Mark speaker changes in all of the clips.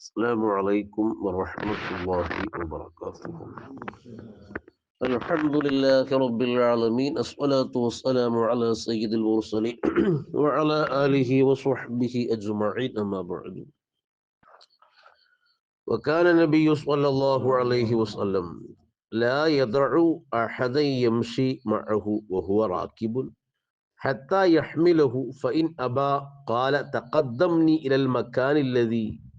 Speaker 1: السلام عليكم ورحمة الله وبركاته. الحمد لله رب العالمين الصلاة والسلام على سيد المرسلين وعلى آله وصحبه أجمعين أما بعد. وكان النبي صلى الله عليه وسلم لا يدع أحدا يمشي معه وهو راكب حتى يحمله فإن أبى قال تقدمني إلى المكان الذي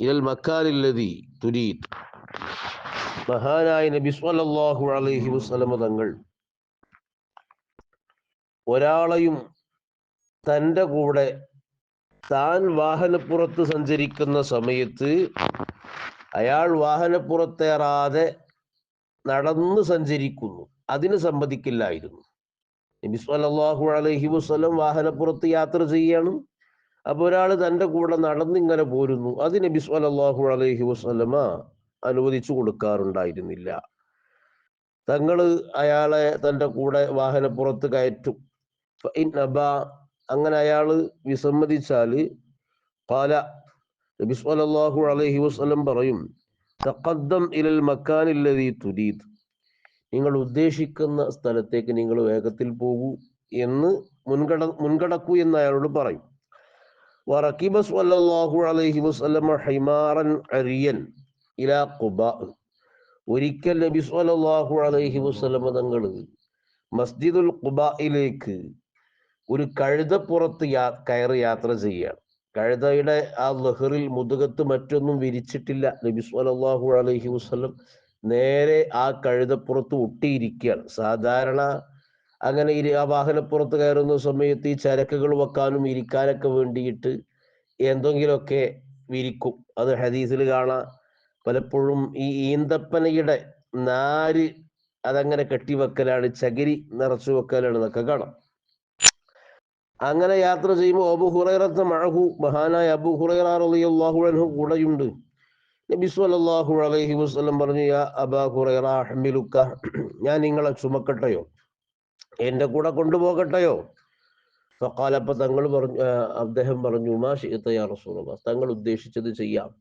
Speaker 1: ഇലൽ മക്കാലില്ലതി തുരീദ് മഹാനായ നബി സ്വല്ലല്ലാഹു അലൈഹി വസല്ലമ തങ്ങൾ ഒരാളെയും തന്റെ കൂടെ താൻ വാഹനപ്പുറത്ത് സഞ്ചരിക്കുന്ന സമയത്ത് അയാൾ വാഹനപ്പുറത്തേറാതെ നടന്ന് സഞ്ചരിക്കുന്നു. അതിന് സമ്മതിക്കില്ലായിരുന്നു. നബി സ്വല്ലല്ലാഹു അലൈഹി വസല്ലം വാഹനപ്പുറത്ത് യാത്ര ചെയ്യണം അപ്പൊ ഒരാൾ തന്റെ കൂടെ നടന്നിങ്ങനെ പോരുന്നു. അത് നബി സ്വല്ലല്ലാഹു അലൈഹി വസല്ലമ അനുവദിച്ചു കൊടുക്കാറുണ്ടായിരുന്നില്ല. തങ്ങൾ അയാളെ തന്റെ കൂടെ വാഹനപ്പുറത്ത് കയറ്റും. അബാ അങ്ങനെ അയാൾ വിസമ്മതിച്ചാൽ പാല നബി സ്വല്ലല്ലാഹു അലൈഹി വസല്ലം പറയും തഖദ്ദം ഇലൽ മക്കാനില്ലതി തുരീദ്. നിങ്ങൾ ഉദ്ദേശിക്കുന്ന സ്ഥലത്തേക്ക് നിങ്ങൾ വേഗത്തിൽ പോകൂ എന്ന് മുൻകട മുൻകടക്കൂ എന്ന് അയാളോട് പറയും. വറക്കിബ സ്വല്ലല്ലാഹു അലൈഹി വസല്ലമ ഹിമാറൻ അരിയൻ ഇലാ ഖുബാ ഒരിക്കൽ നബി സ്വല്ലല്ലാഹു അലൈഹി വസല്ലമ തങ്ങൾ മസ്ജിദുൽ ഖുബായിലേക്ക് ഒരു കഴുതപ്പുറത്ത് യാ കയറി യാത്ര ചെയ്യുകയാണ്. കഴുതയുടെ ആ ലഹറിൽ മുതുകത്ത് മറ്റൊന്നും വിരിച്ചിട്ടില്ല നബി സ്വല്ലല്ലാഹു അലൈഹി വസല്ലം. നേരെ ആ കഴുതപ്പുറത്ത് ഒട്ടിയിരിക്കുകയാണ്. സാധാരണ അങ്ങനെ ഇരു ആ വാഹനപ്പുറത്ത് കയറുന്ന സമയത്ത് ഈ ചരക്കുകൾ വെക്കാനും ഇരിക്കാനൊക്കെ വേണ്ടിയിട്ട് എന്തെങ്കിലുമൊക്കെ വിരിക്കും. അത് ഹദീസിൽ കാണാം. പലപ്പോഴും ഈ ഈന്തപ്പനയുടെ നാര് അതങ്ങനെ കെട്ടിവെക്കലാണ് ചകിരി നിറച്ചു വെക്കലാണ് എന്നൊക്കെ കാണാം. അങ്ങനെ യാത്ര ചെയ്യുമ്പോൾ അബു ഹുറൈറത്ത് മഴഹു മഹാനായ അബു ഹുറൈറ റളിയല്ലാഹു അൻഹു കൂടെയുണ്ട്. നബി സ്വല്ലല്ലാഹു അലൈഹി വസല്ലം പറഞ്ഞു യാ ഹുറൈറ ഞാൻ നിങ്ങളെ ചുമക്കട്ടെയോ? എന്റെ കൂടെ കൊണ്ടുപോകട്ടെയോ? ഫഖാലപ്പ തങ്ങൾ പറഞ്ഞു അദ്ദേഹം പറഞ്ഞു മാ തങ്ങൾ ഉദ്ദേശിച്ചത് ചെയ്യാം.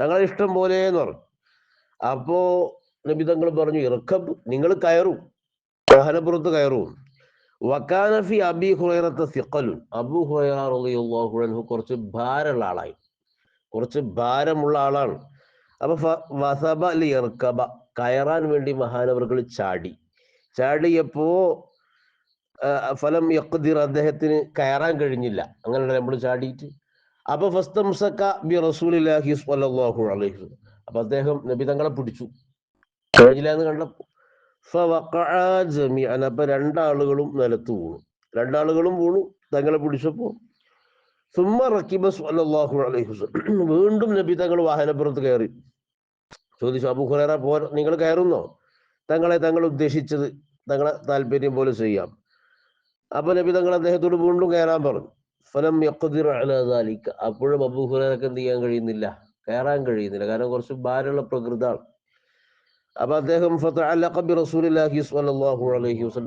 Speaker 1: തങ്ങളെ ഇഷ്ടം പോലെ എന്ന് പറഞ്ഞു. അപ്പോ നബി തങ്ങൾ പറഞ്ഞു ഇറക്കം നിങ്ങൾ കയറും. വാഹനപ്പുറത്ത് കയറും. വക്കാനഫി അബി ഹുറൈറത്തെ സിഖലുൻ. അബു ഹുറൈറ റളിയല്ലാഹു അൻഹു കുറച്ച് ഭാരമുള്ള ആളായി. കുറച്ച് ഭാരമുള്ള ആളാണ്. അപ്പൊ വസബ അല്ലെ ഇറക്കബ. കയറാൻ വേണ്ടി മഹാനവർകൾ ചാടി. ചാടിയപ്പോ ഫലം യഖ്ദിർ അദ്ദേഹത്തിന് കയറാൻ കഴിഞ്ഞില്ല. അങ്ങനെ നമ്മൾ ചാടിയിട്ട്. അപ്പൊ ഫസ്തംസക ബി റസൂലില്ലാഹി സ്വല്ലല്ലാഹു അലൈഹി. അപ്പൊ അദ്ദേഹം നബി തങ്ങളെ പിടിച്ചു. കഴിഞ്ഞില്ല എന്ന് കണ്ടപ്പോ അപ്പൊ രണ്ടാളുകളും നിലത്ത് വീണു. രണ്ടാളുകളും വീണു തങ്ങളെ പിടിച്ചപ്പോ. സുമ്മ റക്കിബ സ്വല്ലല്ലാഹു അലൈഹി. വീണ്ടും നബി തങ്ങൾ വാഹനപ്പുറത്ത് കയറി. ചോദിച്ചു അബു ഹുറേറ പോ നിങ്ങൾ കയറുന്നോ? തങ്ങളെ തങ്ങൾ ഉദ്ദേശിച്ചത് തങ്ങളെ താല്പര്യം പോലെ ചെയ്യാം. അപ്പൊ നബി തങ്ങൾ അദ്ദേഹത്തോട് വീണ്ടും കയറാൻ പറഞ്ഞു. ഫലം ദാലിക. അപ്പോഴും അബൂ ഹുറേനക്ക് എന്ത് ചെയ്യാൻ കഴിയുന്നില്ല. കയറാൻ കഴിയുന്നില്ല. കാരണം കുറച്ച് ഭാരമുള്ള പ്രകൃതാണ്. അപ്പൊ അദ്ദേഹം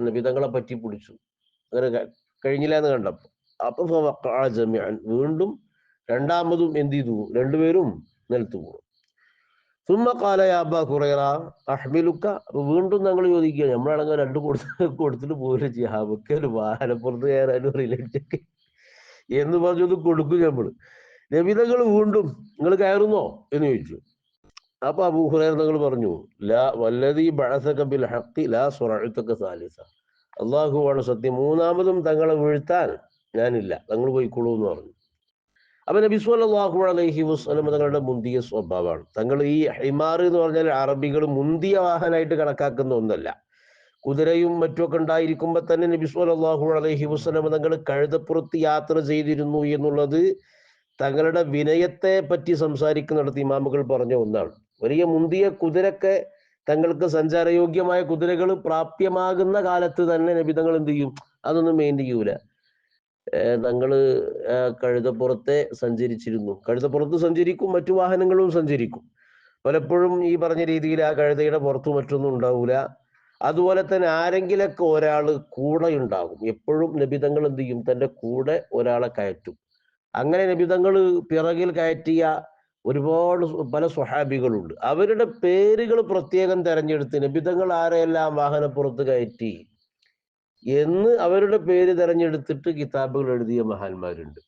Speaker 1: നബി തങ്ങളെ പറ്റി പിടിച്ചു. അങ്ങനെ കഴിഞ്ഞില്ല എന്ന് കണ്ടപ്പോ. അപ്പൊ വീണ്ടും രണ്ടാമതും എന്ത് ചെയ്തു? രണ്ടുപേരും നിലത്തു പോകും സുമ്മ അബ്ബ ഹുറൈറ അഹ്മിലുക്ക അപ്പൊ വീണ്ടും ഞങ്ങൾ ചോദിക്കുക നമ്മളാണെങ്കിൽ രണ്ട് കൊടുത്ത് കൊടുത്തിട്ട് പോലും ചെയ്യാം? അവർക്ക് ഒരു വാഹനപ്പുറത്ത് കയറാനും റിലേറ്റൊക്കെ എന്ന് പറഞ്ഞത് കൊടുക്കും നമ്മൾ നബിതകൾ വീണ്ടും നിങ്ങൾ കയറുന്നോ? എന്ന് ചോദിച്ചു. അപ്പൊ അബൂ ഹുറൈറ തങ്ങൾ പറഞ്ഞു ലാ വല്ലതി ബഅസക ബിൽ ഹഖി ലാ സുറഅതക സാലിസ. അള്ളാഹുവാണ് സത്യം. മൂന്നാമതും തങ്ങളെ വീഴ്ത്താൻ ഞാനില്ല. തങ്ങൾ പോയിക്കോളൂ എന്ന് പറഞ്ഞു. അപ്പൊ നബി സ്വല്ലല്ലാഹു അലൈഹി വസല്ലം തങ്ങളുടെ മുന്തിയ സ്വഭാവമാണ്. തങ്ങൾ ഈ ഹിമാർ എന്ന് പറഞ്ഞാൽ അറബികൾ മുന്തിയ വാഹനമായിട്ട് കണക്കാക്കുന്ന ഒന്നല്ല. കുതിരയും മറ്റുമൊക്കെ ഉണ്ടായിരിക്കുമ്പോൾ തന്നെ നബി സ്വല്ലല്ലാഹു അലൈഹി വസല്ലം തങ്ങൾ കഴുതപ്പുറത്ത് യാത്ര ചെയ്തിരുന്നു എന്നുള്ളത് തങ്ങളുടെ വിനയത്തെ പറ്റി സംസാരിക്കുന്നിടത്ത് ഇമാമുകൾ പറഞ്ഞ ഒന്നാണ്. വലിയ മുന്തിയ കുതിരക്കെ തങ്ങൾക്ക് സഞ്ചാരയോഗ്യമായ കുതിരകൾ പ്രാപ്യമാകുന്ന കാലത്ത് തന്നെ നബി തങ്ങൾ എന്ത് ചെയ്യും? അതൊന്നും മെയിൻ ചെയ്യൂല. ആ കഴുതപ്പുറത്തെ സഞ്ചരിച്ചിരുന്നു. കഴുതപ്പുറത്ത് സഞ്ചരിക്കും മറ്റു വാഹനങ്ങളും സഞ്ചരിക്കും. പലപ്പോഴും ഈ പറഞ്ഞ രീതിയിൽ ആ കഴുതയുടെ പുറത്ത് മറ്റൊന്നും ഉണ്ടാവില്ല അതുപോലെ തന്നെ ആരെങ്കിലൊക്കെ ഒരാൾ കൂടെ ഉണ്ടാകും. എപ്പോഴും നബിതങ്ങൾ എന്ത് ചെയ്യും? തന്റെ കൂടെ ഒരാളെ കയറ്റും. അങ്ങനെ നബിതങ്ങൾ പിറകിൽ കയറ്റിയ ഒരുപാട് പല സ്വഹാബികളുണ്ട്. അവരുടെ പേരുകൾ പ്രത്യേകം തെരഞ്ഞെടുത്ത് നബിതങ്ങൾ ആരെയെല്ലാം വാഹനപ്പുറത്ത് കയറ്റി എന്ന് അവരുടെ പേര് തെരഞ്ഞെടുത്തിട്ട് കിതാബുകൾ എഴുതിയ മഹാന്മാരുണ്ട്.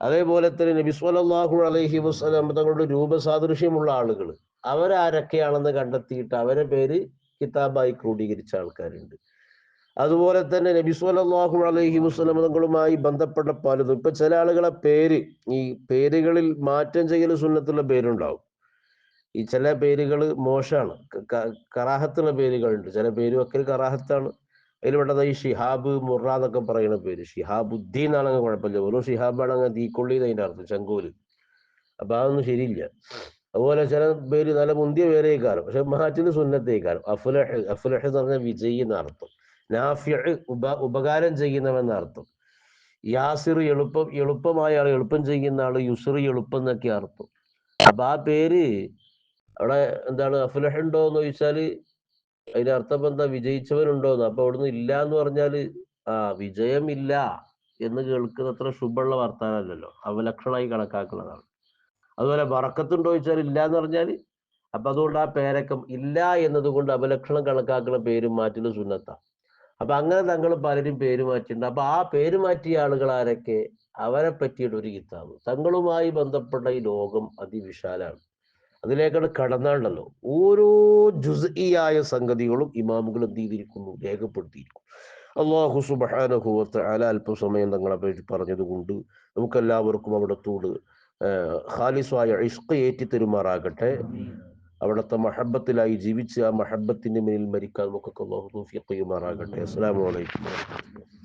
Speaker 1: അതേപോലെ തന്നെ നബി സ്വല്ലല്ലാഹു അലൈഹി വസല്ലം തങ്ങളുടെ രൂപസാദൃശ്യമുള്ള ആളുകൾ അവരാരൊക്കെയാണെന്ന് കണ്ടെത്തിയിട്ട് അവരെ പേര് കിതാബായി ക്രോഡീകരിച്ച ആൾക്കാരുണ്ട്. അതുപോലെ തന്നെ നബി സ്വല്ലല്ലാഹു അലൈഹി വസല്ലം തങ്ങളുമായി ബന്ധപ്പെട്ട പലതും. ഇപ്പൊ ചില ആളുകളെ പേര് ഈ പേരുകളിൽ മാറ്റം ചെയ്യൽ സുന്നത്തുള്ള പേരുണ്ടാവും. ഈ ചില പേരുകൾ മോശമാണ് കറാഹത്തുള്ള പേരുകളുണ്ട്. ചില പേര് വെക്കൽ കറാഹത്താണ്. അതിൽ പെട്ടത് ഈ ഷിഹാബ് മുറ എന്നൊക്കെ പറയുന്ന പേര്. ഷിഹാബുദ്ദീൻ ആണെങ്കിൽ കുഴപ്പമില്ല. വെറും ഷിഹാബാണെങ്കിൽ തീക്കൊള്ളി അതിന്റെ അർത്ഥം ചങ്കോൽ. അപ്പൊ അതൊന്നും ശരിയില്ല. അതുപോലെ ചില പേര് നല്ല മുന്തിയ പേരേക്കാരം പക്ഷെ മാറ്റിന് സുന്നത്തേക്കാരം അഫുലഹ് അഫുലഹ് എന്ന് പറഞ്ഞാൽ വിജയി എന്ന അർത്ഥം. ഉപ ഉപകാരം ചെയ്യുന്നവെന്ന അർത്ഥം. യാസിർ എളുപ്പം എളുപ്പമായ ആൾ എളുപ്പം ചെയ്യുന്ന ആൾ യുസിർ എളുപ്പം എന്നൊക്കെ അർത്ഥം. അപ്പൊ ആ പേര് അവിടെ എന്താണ് അഫുലഹ് ഉണ്ടോ എന്ന് ചോദിച്ചാൽ അതിന്റെ അർത്ഥം എന്താ? വിജയിച്ചവനുണ്ടോന്ന്. അപ്പൊ അവിടുന്ന് ഇല്ല എന്ന് പറഞ്ഞാൽ ആ വിജയമില്ല എന്ന് കേൾക്കുന്ന അത്ര ശുഭമുള്ള വർത്താനമല്ലല്ലോ അവലക്ഷണമായി കണക്കാക്കുന്നതാണ്. അതുപോലെ വറക്കത്തുണ്ടോ ചോദിച്ചാൽ ഇല്ല എന്ന് പറഞ്ഞാൽ അപ്പൊ അതുകൊണ്ട് ആ പേരക്കം ഇല്ല എന്നതുകൊണ്ട് അവലക്ഷണം കണക്കാക്കുന്ന പേര് മാറ്റുന്ന സുന്നത്ത. അപ്പൊ അങ്ങനെ തങ്ങൾ പലരും പേര് മാറ്റിയിട്ടുണ്ട്. അപ്പൊ ആ പേര് മാറ്റിയ ആളുകൾ ആരൊക്കെ? അവരെ പറ്റിയിട്ട് ഒരു കിതാബ്. തങ്ങളുമായി ബന്ധപ്പെട്ട ഈ ലോകം അതിവിശാലാണ് അതിലേക്കാണ് കടന്നാണ്ടല്ലോ ഓരോ ജുസ്ഇയായ സംഗതികളും ഇമാമുകൾ എന്ത് ചെയ്തിരിക്കുന്നു? രേഖപ്പെടുത്തിയിരിക്കുന്നു. അള്ളാഹു സുബ്ഹാനഹു അല അല്പസമയം തങ്ങളെ പറ്റി പറഞ്ഞതുകൊണ്ട് നമുക്കെല്ലാവർക്കും അവിടത്തോട് ഖാലിസായ ഇഷ്ക ഏറ്റി തരുമാറാകട്ടെ. അവിടുത്തെ മഹബത്തിലായി ജീവിച്ച് ആ മഹബത്തിന്റെ മേൽ മരിക്കാൻ നമുക്കൊക്കെ അള്ളാഹു തൗഫീഖ് ചെയ്യുമാറാകട്ടെ അലൈക്കും വറഹ്മത്തുള്ളാഹി